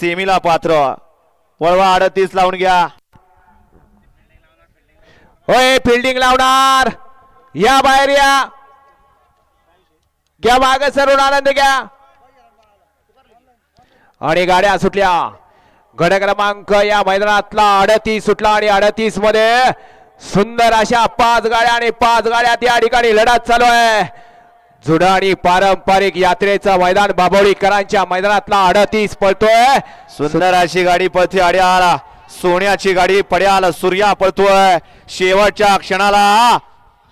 सेमीला पात्र. वळवा अडतीस लावून घ्या. होय फिल्डिंग लावणार. या बाहेर या. घ्या माग सरून आनंद घ्या. आणि गाड्या सुटल्या. गड क्रमांक या मैदानातला अडतीस सुटला आणि अडतीसमध्ये सुंदर अशा पाच गाड्या आणि पाच गाड्या त्या ठिकाणी लढत चालू आहे. जुडा आणि पारंपरिक यात्रेचं मैदान बाभोळीकरांच्या मैदानातला अडतीस पळतोय. सुंदर अशी गाडी पळते अड्याला. सोन्याची गाडी पड्याल सूर्या पळतोय. शेवटच्या क्षणाला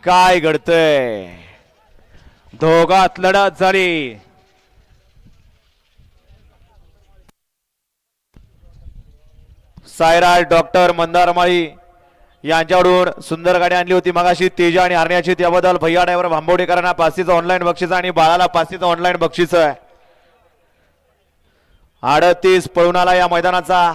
काय घडतंय? दोघात लढत झाली. सायराज डॉक्टर मंदारमाळी यांच्याकडून सुंदर गाडी आणली होती मगाशी. तेजा आणि हरण्याची त्याबद्दल भैया ड्रायव्हर भांबोडेकरांना पाचशेचं ऑनलाईन बक्षीस आणि बाळाला पाचशेचं ऑनलाईन बक्षीस आहे. अडतीस पळून आला या मैदानाचा.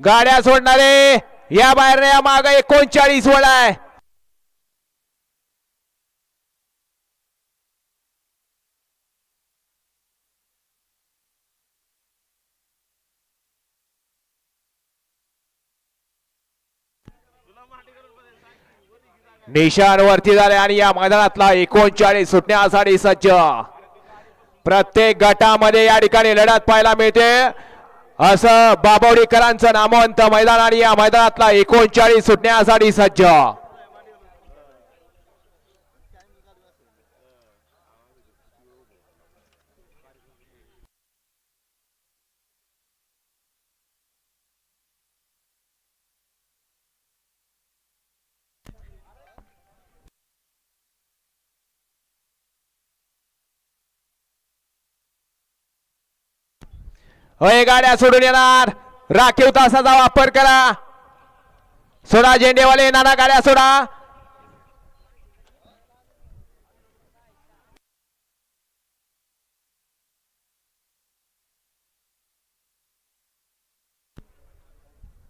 गाड्या सोडणारे या बाहेर या माग एकोणचाळीस वळ आहे निशाण वरती झाले आणि या मैदानातला एकोणचाळीस सुटण्यासाठी सज्ज. प्रत्येक गटामध्ये या ठिकाणी लढत पाहायला मिळते. असं बाबवडीकरांचं नामवंत मैदान आणि या मैदानातला एकोणचाळीस सुटण्यासाठी सज्ज. होय गाड्या सोडून येणार. राखीव तासाचा वापर करा. सोडा झेंडेवाले नाना गाड्या सोडा.